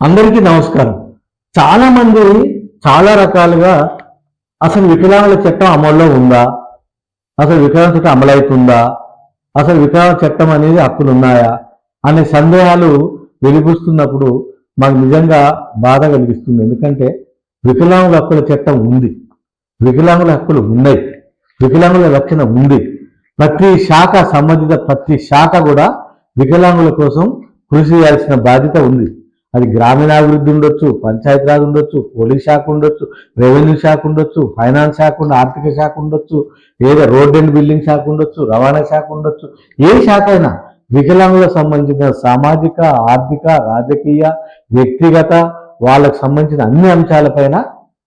అందరికీ నమస్కారం. చాలా మంది చాలా రకాలుగా అసలు వికలాంగుల చట్టం అమల్లో ఉందా? అసలు వికలాంగ చట్టం అమలవుతుందా? అసలు వికలాంగ చట్టం అనేది హక్కులు ఉన్నాయా అనే సందేహాలు వెలిపిస్తున్నప్పుడు మాకు నిజంగా బాధ కలిగిస్తుంది. ఎందుకంటే వికలాంగుల హక్కుల చట్టం ఉంది. వికలాంగుల హక్కులు ఉన్నాయి. వికలాంగుల రక్షణ ఉంది. ప్రతి శాఖ సంబంధిత ప్రతి శాఖ కూడా వికలాంగుల కోసం కృషి చేయాల్సిన బాధ్యత ఉంది. అది గ్రామీణాభివృద్ధి ఉండొచ్చు పంచాయతీరాజ్ ఉండొచ్చు పోలీస్ శాఖ ఉండొచ్చు రెవెన్యూ శాఖ ఉండొచ్చు ఫైనాన్స్ శాఖ ఉండ ఆర్థిక శాఖ ఉండొచ్చు ఏదో రోడ్ అండ్ బిల్డింగ్ శాఖ ఉండొచ్చు రవాణా శాఖ ఉండొచ్చు. ఏ శాఖ అయినా వికలాంగులకు సంబంధించిన సామాజిక ఆర్థిక రాజకీయ వ్యక్తిగత వాళ్ళకు సంబంధించిన అన్ని అంశాలపైన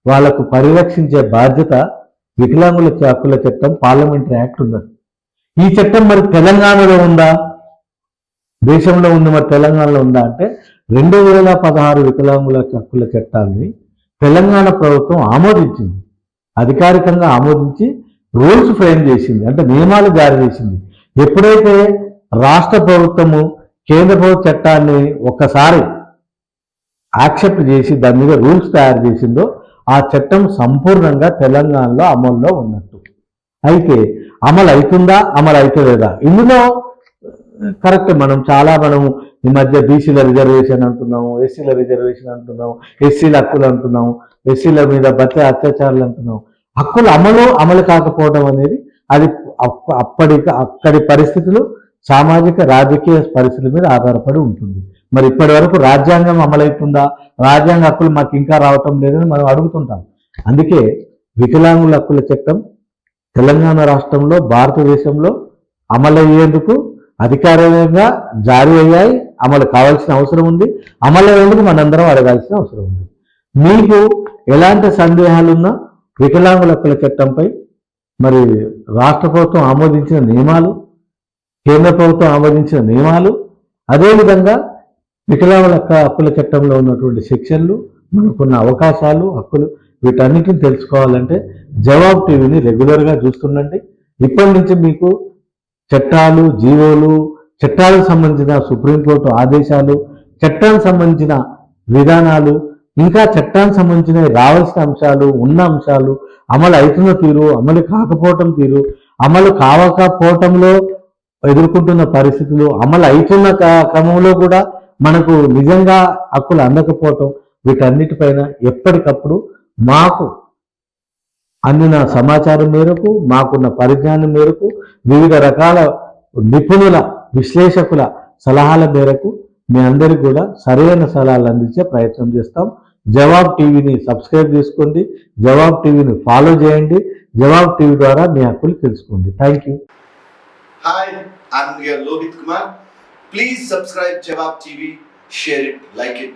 వాళ్ళకు పరిరక్షించే బాధ్యత వికలాంగుల హక్కుల చట్టం పార్లమెంటరీ యాక్ట్ ఉన్నది. ఈ చట్టం మరి తెలంగాణలో ఉందా? దేశంలో ఉంది మరి తెలంగాణలో ఉందా అంటే రెండు వేల పదహారు వికలాంగుల హక్కుల చట్టాన్ని తెలంగాణ ప్రభుత్వం ఆమోదించింది. అధికారికంగా ఆమోదించి రూల్స్ ఫ్రేమ్ చేసింది. అంటే నియమాలు జారీ చేసింది. ఎప్పుడైతే రాష్ట్ర ప్రభుత్వము కేంద్ర ప్రభుత్వ చట్టాన్ని ఒక్కసారి యాక్సెప్ట్ చేసి దాని మీద రూల్స్ తయారు చేసిందో ఆ చట్టం సంపూర్ణంగా తెలంగాణలో అమల్లో ఉన్నట్టు. అయితే అమలు అవుతుందా అమలు అవుతలేదా? ఇందులో కరెక్ట్ మనం చాలా మనము ఈ మధ్య బీసీల రిజర్వేషన్ అంటున్నాము ఎస్సీల రిజర్వేషన్ అంటున్నాము ఎస్సీల హక్కులు అంటున్నాము ఎస్సీల మీద బచ్చ అత్యాచారాలు అంటున్నాము. హక్కులు అమలు అమలు కాకపోవడం అనేది అది అప్ప- అప్పటి అక్కడి పరిస్థితులు సామాజిక రాజకీయ పరిస్థితుల మీద ఆధారపడి ఉంటుంది. మరి ఇప్పటి వరకు రాజ్యాంగం అమలవుతుందా? రాజ్యాంగ హక్కులు మాకు ఇంకా రావటం లేదని మనం అడుగుతుంటాం. అందుకే వికలాంగుల హక్కుల చట్టం తెలంగాణ రాష్ట్రంలో భారతదేశంలో అమలయ్యేందుకు అధికారికంగా జారీ అయ్యాయి అమలు కావాల్సిన అవసరం ఉంది. అమలు అయ్యేందుకు మనందరం అడగాల్సిన అవసరం ఉంది. మీకు ఎలాంటి సందేహాలున్నా వికలాంగుల హక్కుల చట్టంపై మరి రాష్ట్ర ప్రభుత్వం ఆమోదించిన నియమాలు కేంద్ర ప్రభుత్వం ఆమోదించిన నియమాలు అదేవిధంగా వికలాంగుల హక్కుల చట్టంలో ఉన్నటువంటి సెక్షన్లు మనకున్న అవకాశాలు హక్కులు వీటన్నిటిని తెలుసుకోవాలంటే జవాబ్ టీవీని రెగ్యులర్గా చూస్తుండండి. ఇప్పటి నుంచి మీకు చట్టాలు జీవోలు చట్టాలకు సంబంధించిన సుప్రీంకోర్టు ఆదేశాలు చట్టానికి సంబంధించిన విధానాలు ఇంకా చట్టానికి సంబంధించిన రావాల్సిన అంశాలు ఉన్న అంశాలు అమలు అవుతున్న తీరు అమలు కాకపోవటం తీరు అమలు కావకపోవటంలో ఎదుర్కొంటున్న పరిస్థితులు అమలు అవుతున్న క- క్రమంలో కూడా మనకు నిజంగా హక్కులు అందకపోవటం వీటన్నిటిపైన ఎప్పటికప్పుడు మాకు అందిన సమాచారం మేరకు మాకున్న పరిజ్ఞానం మేరకు వివిధ రకాల నిపుణుల విశ్లేషకుల సలహాల మేరకు మీ అందరికీ కూడా సరైన సలహాలు అందించే ప్రయత్నం చేస్తాం. జవాబ్ టీవీని సబ్స్క్రైబ్ చేసుకోండి. జవాబ్ టీవీని ఫాలో చేయండి. జవాబ్ టీవీ ద్వారా మీ హక్కులు తెలుసుకోండి. Thank you. Hi I'm your Lohit Kumar. Please subscribe Jawab TV, share it, like it.